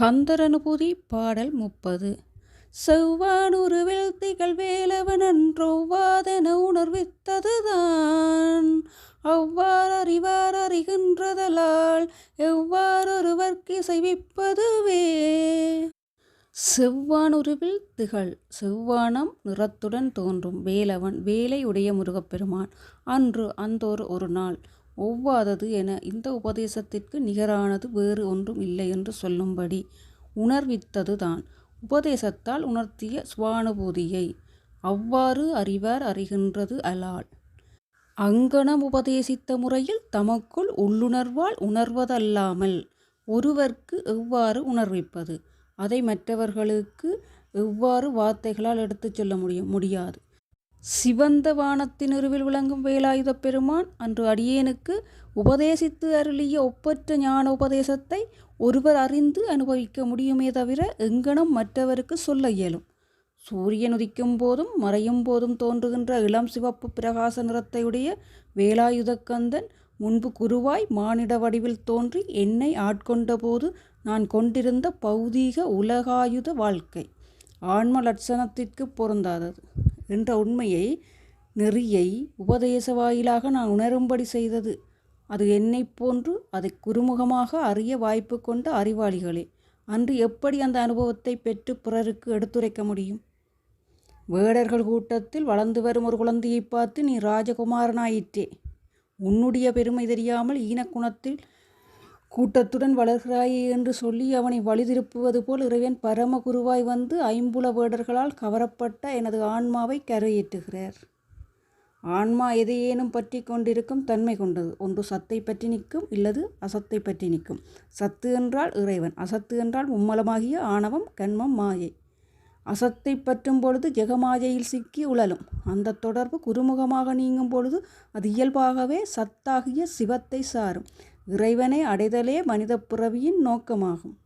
கந்தரனுபுதி பாடல் முப்பது. செவ்வானுருவில் திகழ்வேலவன் அன்றொவ்வாதென உணர்வித்ததுதான். அவ்வாறு அறிவார் அறிகின்றதலால் எவ்வாறொருவர்க்கு இசைவிப்பதுவே? செவ்வானுருவில் திகழ் செவ்வானம் நிறத்துடன் தோன்றும் வேலவன் வேலை உடைய முருகப்பெருமான் அன்று அந்தோர் ஒரு நாள் ஒவ்வாதது என இந்த உபதேசத்திற்கு நிகரானது வேறு ஒன்றும் இல்லை என்று சொல்லும்படி உணர்வித்தது தான் உபதேசத்தால் உணர்த்திய சுவானுபூதியை அவ்வாறு அறிவார் அறிகின்றது அலால். அங்கனம் உபதேசித்த முறையில் தமக்குள் உள்ளுணர்வால் உணர்வதல்லாமல் ஒருவர்க்கு எவ்வாறு உணர்விப்பது? அதை மற்றவர்களுக்கு எவ்வாறு வார்த்தைகளால் எடுத்துச் சொல்ல முடியும்? முடியாது. சிவந்த வானத்தின் இருவில் விளங்கும் வேலாயுதப் பெருமான் அன்று அடியேனுக்கு உபதேசித்து அருளிய ஒப்பற்ற ஞான உபதேசத்தை ஒருவர் அறிந்து அனுபவிக்க முடியுமே தவிர எங்கனம் மற்றவருக்கு சொல்ல இயலும். சூரியன் உதிக்கும் போதும் மறையும் போதும் தோன்றுகின்ற இளம் சிவப்பு பிரகாச நிறத்தையுடைய வேலாயுதக்கந்தன் முன்பு குருவாய் மானிட வடிவில் தோன்றி என்னை ஆட்கொண்ட போது நான் கொண்டிருந்த பௌதீக உலகாயுத வாழ்க்கை. ஆன்ம லட்சணத்திற்கு பொருந்தாதது. என்ற உண்மையை நெறியை உபதேச வாயிலாக நான் உணரும்படி செய்தது. அது என்னைப் போன்று அதை குறுமுகமாக அறிய வாய்ப்பு கொண்ட அறிவாளிகளே அன்று எப்படி அந்த அனுபவத்தை பெற்று பிறருக்கு எடுத்துரைக்க முடியும்? வேடர்கள் கூட்டத்தில் வளர்ந்து வரும் ஒரு குழந்தையை பார்த்து நீ ராஜகுமாரனாயிற்றே. உன்னுடைய பெருமை தெரியாமல் ஈனக்குணத்தில் கூட்டத்துடன் வளர்கிறாயே என்று சொல்லி அவனை வழிதிருப்புவது போல் இறைவன் பரம குருவாய் வந்து ஐம்புல வேடர்களால் கவரப்பட்ட எனது ஆன்மாவை கரையேற்றுகிறார். ஆன்மா எதையேனும் பற்றி கொண்டிருக்கும் தன்மை கொண்டது. ஒன்று சத்தை பற்றி நிற்கும் இல்லது அசத்தை பற்றி நிற்கும். சத்து என்றால் இறைவன் அசத்து என்றால் மும்மலமாகிய ஆணவம் கண்மம் மாயை. அசத்தை பற்றும் பொழுது ஜெகமாயையில் சிக்கி உழலும். அந்த தொடர்பு குருமுகமாக நீங்கும் பொழுது அது இயல்பாகவே சத்தாகிய சிவத்தை சாரும். இறைவனை அடைதலே மனித பிறவியின் நோக்கமாகும்.